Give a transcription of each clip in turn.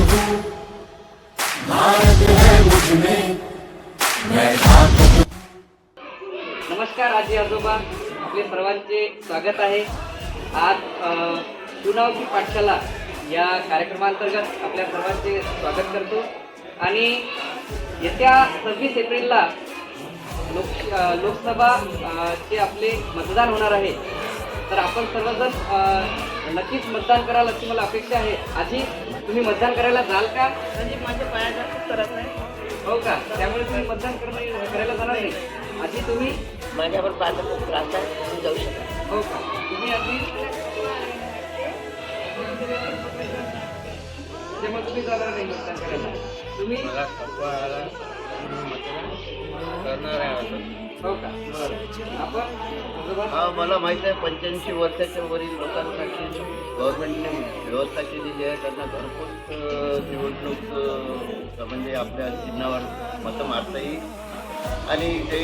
हूँ भारत है मुझ में मैं नमस्कार आजी आजोबा आपले सर्वांचे स्वागत आहे. आज अ, चुनावची पाठशाला या कार्यक्रमांतर्गत आपल्या सर्वांचे स्वागत करतो. आणि येत्या सव्वीस एप्रिलला लोक लोकसभा चे आपले मतदान होणार आहे. तर आपण सर्वजण नक्कीच मतदान कराल अशी मला अपेक्षा आहे. आजी तुम्ही मतदान करायला जाल का? म्हणजे माझ्या पायाचा खूप त्रास आहे हो का? त्यामुळे तुम्ही मतदान करणं करायला जाणार नाही. आजी तुम्ही? माझ्यावर पायाचा खूप त्रास आहे तुम्ही जाऊ शकता. हो का? तुम्ही आधी तेव्हा तुम्ही जाणार नाही मतदान करायला. तुम्ही? करणार आहे बरं हा मला माहीत आहे पंच्याऐंशी वर्षाच्या वरील लोकांसाठी गव्हर्नमेंटने व्यवस्था केलेली आहे. त्यांना घरपोच निवडणूक म्हणजे आपल्या चिन्हावर मतं मारता येईल. आणि ते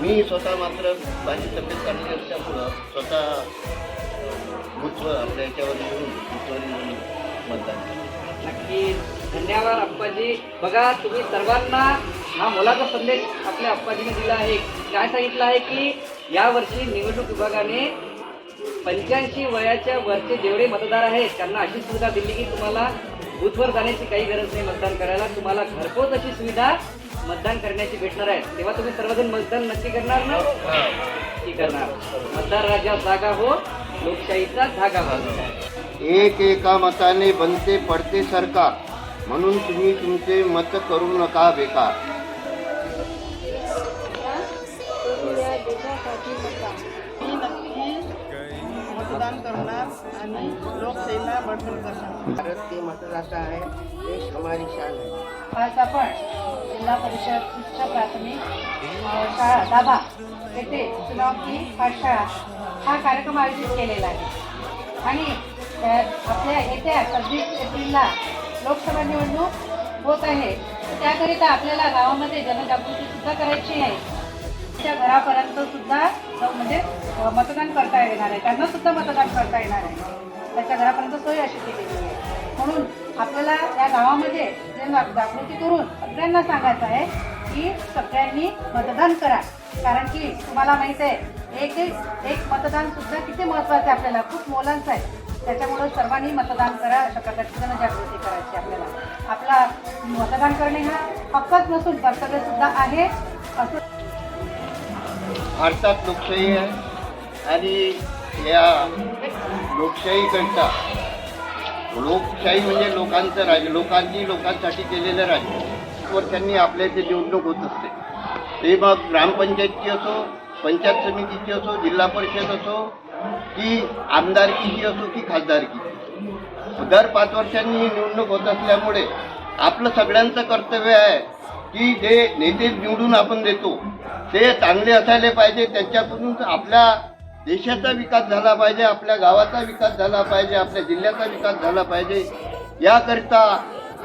मी स्वतः मात्र माझी तब्येत चांगली असल्यामुळं स्वतः बूथवर आपल्या याच्यावर येऊन बूथवर येऊन मतदान केलं. नक्की धन्यवाद अप्पाजी. बघा तुम्ही सर्वांना हा मुलाचा संदेश आपल्या अप्पाजीने दिला आहे. काय सांगितलं आहे की यावर्षी निवडणूक विभागाने पंच्याऐंशी वयाच्या वरचे जेवढे मतदार आहेत त्यांना अशी सुविधा दिली की तुम्हाला बूथवर जाण्याची काही गरज नाही मतदान करायला. तुम्हाला घरपोच अशी सुविधा मतदान करण्याची भेटणार आहे. तेव्हा तुम्ही सर्वजण मतदान नक्की करणार ना? नक्की करणार. मतदार राजा जागा हो लोकशाहीचा धागा हो. एक एका मताने बनते पडते सरकार. म्हणून तुम्ही तुमचे मत करू नका बेकार. मतदान करणार आणि लोकशाहीला बळकट करणार. भारत के मतदाता है देश हमारी शान है. आज आपण जिल्हा परिषद उच्च प्राथमिक शाळा दाभा येथे चुनावची पाठशाळा हा कार्यक्रम आयोजित केलेला आहे. आणि आपल्या येत्या सव्वीस एप्रिलला लोकसभा निवडणूक होत आहे. त्याकरिता आपल्याला गावामध्ये जनजागृती सुद्धा करायची आहे. त्या घरापर्यंत सुद्धा म्हणजे मतदान करता येणार आहे. त्यांना सुद्धा मतदान करता येणार आहे. त्याच्या घरापर्यंत सोय अशी केलेली आहे. म्हणून आपल्याला या गावामध्ये जन जागृती करून सगळ्यांना सांगायचं आहे की सगळ्यांनी मतदान करा. कारण की तुम्हाला माहीत आहे एक एक एक मतदान सुद्धा किती महत्वाचं आहे आपल्याला. खूप मोलांचं आहे. त्याच्यामुळं सर्वांनी मतदान करा अशा प्रकारची जनजागृती करायची आपल्याला. आपला मतदान करणे हा हक्कच नसून कर्तव्य सुद्धा आहे. असं भारतात लोकशाही आहे आणि या लोकशाहीकरता लोकशाही म्हणजे लोकांचं राज्य लोकांनी लोकांसाठी केलेलं राज्य वर्षांनी आपल्या इथे निवडणूक होत असते. ते मग ग्रामपंचायतची असो पंचायत समितीची असो जिल्हा परिषद असो की आमदारकीची असो की खासदारकी. दर पाच वर्षांनी ही निवडणूक होत असल्यामुळे आपलं सगळ्यांचं कर्तव्य आहे की जे नेते निवडून आपण देतो ते चांगले असायला पाहिजे त्यांच्याकडून आपल्या देशाचा विकास झाला पाहिजे आपल्या गावाचा विकास झाला पाहिजे आपल्या जिल्ह्याचा विकास झाला पाहिजे. याकरिता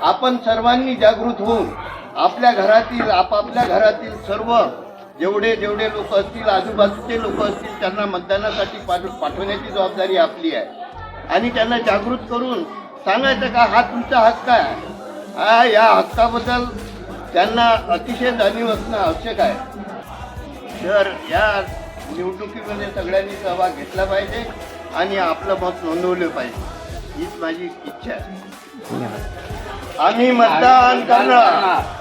आपण सर्वांनी जागृत होऊन आपल्या घरातील आपापल्या घरातील सर्व जेवढे जेवढे लोक असतील आजूबाजूचे लोक असतील त्यांना मतदानासाठी पाठव पाठवण्याची जबाबदारी आपली आहे. आणि त्यांना जागृत करून सांगायचं का हा तुमचा हक्क आहे. हा या हक्काबद्दल त्यांना अतिशय जाणीव असणं आवश्यक आहे. तर या निवडणुकीमध्ये सगळ्यांनी सहभाग घेतला पाहिजे आणि आपलं मत नोंदवलं पाहिजे. हीच माझी इच्छा आहे. आम्ही मतदान करणार.